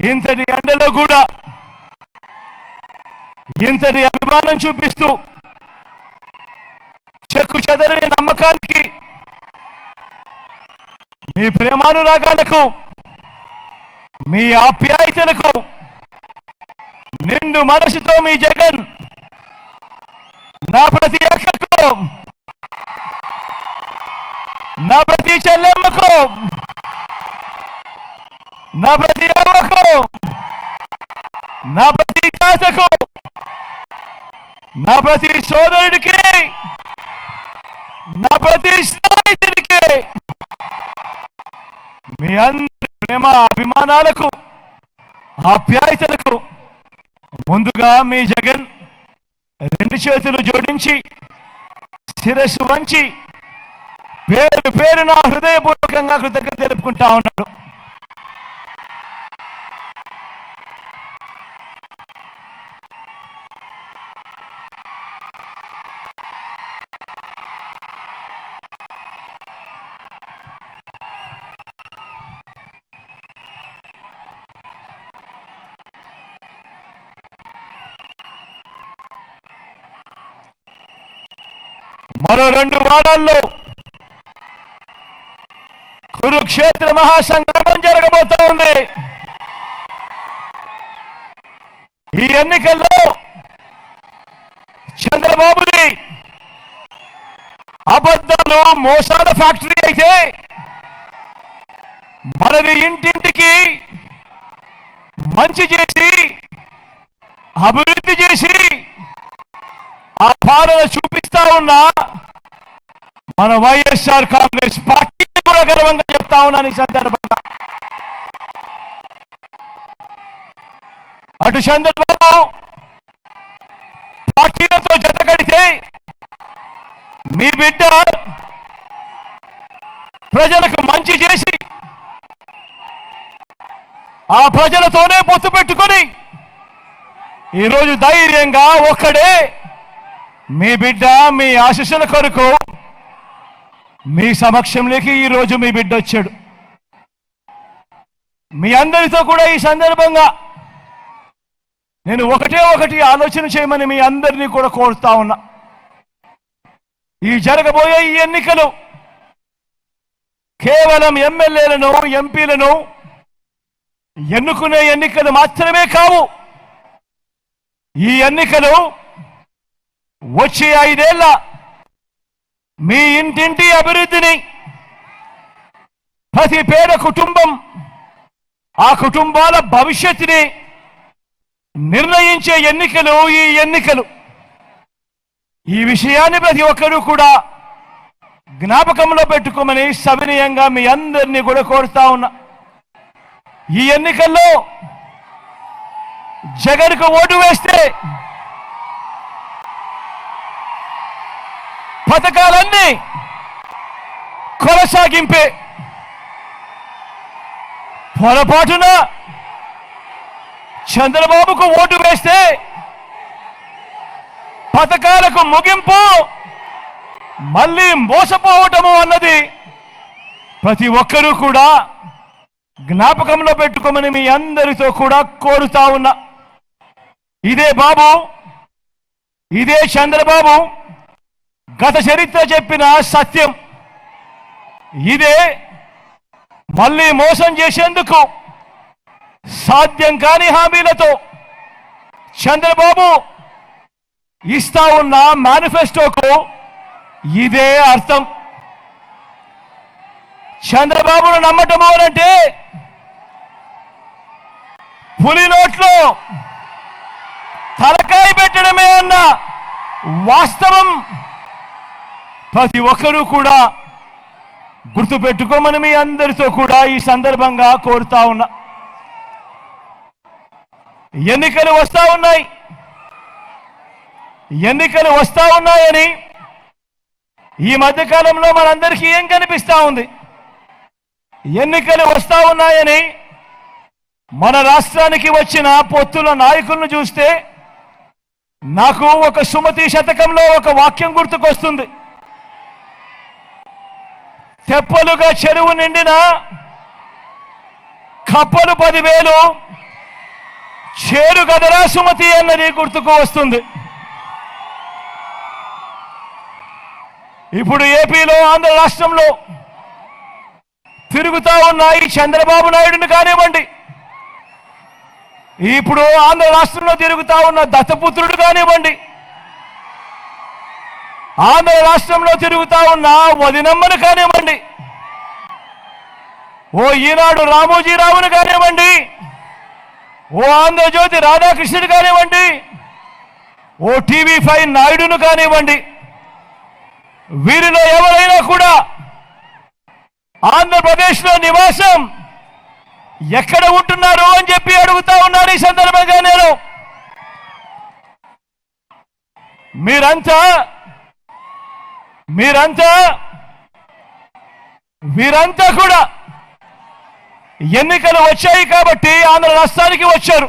ఇంతటి ఎండలో కూడా ఇంతటి అభిమానం చూపిస్తూ చెక్కు చెదరని నమ్మకానికి మీ ప్రేమానురాగాలకు మీ ఆప్యాయతలకు నిండు మనసుతో మీ జగన్ నా ప్రతి అక్కకు నా ప్రతి చెల్లెమ్మకు నా ప్రతి నా ప్రతి తాతకు నా ప్రతి సోదరుడికి నా ప్రతి స్నేహితుడికి మీ అందరి ప్రేమ అభిమానాలకు ఆప్యాయతలకు ముందుగా మీ జగన్ రెండు చేతులు జోడించి శిరస్సు వంచి పేరు పేరు నా హృదయపూర్వకంగా కృతజ్ఞత తెలుపుకుంటా ఉన్నాడు. మరో రెండు వారాల్లో కురుక్షేత్ర మహాసంగ్రామం జరగబోతా ఉంది ఈ ఎన్నికల్లో చంద్రబాబుది అబద్ధాలు మోసాల ఫ్యాక్టరీ అయితే మనది ఇంటింటికి మంచి చేసి అభివృద్ధి చేసి ఆ పాలన చూపిస్తా ఉన్నా మన వైఎస్ఆర్ కాంగ్రెస్ పార్టీ కూడా గర్వంగా చెప్తా ఉన్నాను ఈ సందర్భంగా. అటు చంద్రబాబు పార్టీలతో జత కడితే మీ బిడ్డ ప్రజలకు మంచి చేసి ఆ ప్రజలతోనే పొత్తు పెట్టుకొని ఈరోజు ధైర్యంగా ఒక్కడే మీ బిడ్డ మీ ఆశీస్సుల కొరకు మీ సమక్షంలోకి ఈరోజు మీ బిడ్డ వచ్చాడు. మీ అందరితో కూడా ఈ సందర్భంగా నేను ఒకటే ఒకటి ఆలోచన చేయమని మీ అందరినీ కూడా కోరుతా ఉన్నా. ఈ జరగబోయే ఈ ఎన్నికలు కేవలం ఎమ్మెల్యేలను ఎంపీలను ఎన్నుకునే ఎన్నికలు మాత్రమే కావు. ఈ ఎన్నికలు వచ్చే ఐదేళ్ళ మీ ఇంటింటి అభివృద్ధిని ప్రతి పేద కుటుంబం ఆ కుటుంబాల భవిష్యత్తుని నిర్ణయించే ఎన్నికలు ఈ ఎన్నికలు. ఈ విషయాన్ని ప్రతి ఒక్కరూ కూడా జ్ఞాపకంలో పెట్టుకోమని సవినీయంగా మీ అందరినీ కూడా కోరుతా ఉన్నా. ఈ ఎన్నికల్లో జగన్కు ఓటు వేస్తే పథకాలన్నీ కొనసాగింపే. పొరపాటున చంద్రబాబుకు ఓటు వేస్తే పథకాలకు ముగింపు మళ్ళీ మోసపోవటము అన్నది ప్రతి ఒక్కరూ కూడా జ్ఞాపకంలో పెట్టుకోమని మీ అందరితో కూడా కోరుతా ఉన్నా. ఇదే బాబు ఇదే చంద్రబాబు గత చరిత్ర చెప్పిన సత్యం. ఇదే మళ్ళీ మోసం చేసేందుకు సాధ్యం కాని హామీలతో చంద్రబాబు ఇస్తా ఉన్న మేనిఫెస్టోకు ఇదే అర్థం. చంద్రబాబును నమ్మటము అనంటే పులి నోట్లో తలకాయ పెట్టడమే అన్న వాస్తవం. ప్రతి ఒక్కరూ కూడా గుర్తుపెట్టుకోమని మీ అందరితో కూడా ఈ సందర్భంగా కోరుతా ఉన్నా. ఎన్నికలు వస్తా ఉన్నాయి. ఎన్నికలు వస్తా ఉన్నాయని ఈ మధ్యకాలంలో మనందరికీ ఏం కనిపిస్తా ఉంది. ఎన్నికలు వస్తా ఉన్నాయని మన రాష్ట్రానికి వచ్చిన పొత్తుల నాయకులను చూస్తే నాకు ఒక సుమతి శతకంలో ఒక వాక్యం గుర్తుకొస్తుంది. తెప్పలుగా చెరువు నిండిన కప్పలు పదివేలు చేరు గదరా సుమతి అన్నది గుర్తుకు వస్తుంది. ఇప్పుడు ఏపీలో ఆంధ్ర రాష్ట్రంలో తిరుగుతా ఉన్న ఈ చంద్రబాబు నాయుడుని కానివ్వండి ఇప్పుడు ఆంధ్ర రాష్ట్రంలో తిరుగుతా ఉన్న దత్తపుత్రుడు కానివ్వండి ఆంధ్ర రాష్ట్రంలో తిరుగుతా ఉన్న వదినమ్మను కానివ్వండి. ఓ ఈనాడు రామోజీరావును కానివ్వండి. ఓ ఆంధ్రజ్యోతి రాధాకృష్ణుడు కానివ్వండి. ఓ టీవీ ఫైవ్ నాయుడును కానివ్వండి. వీరిలో ఎవరైనా కూడా ఆంధ్రప్రదేశ్లో నివాసం ఎక్కడ ఉంటున్నారు అని చెప్పి అడుగుతా ఉన్నారు ఈ సందర్భంగా నేను. మీరంతా మీరంతా వీరంతా కూడా ఎన్నికలు వచ్చాయి కాబట్టి ఆంధ్ర రాష్ట్రానికి వచ్చారు.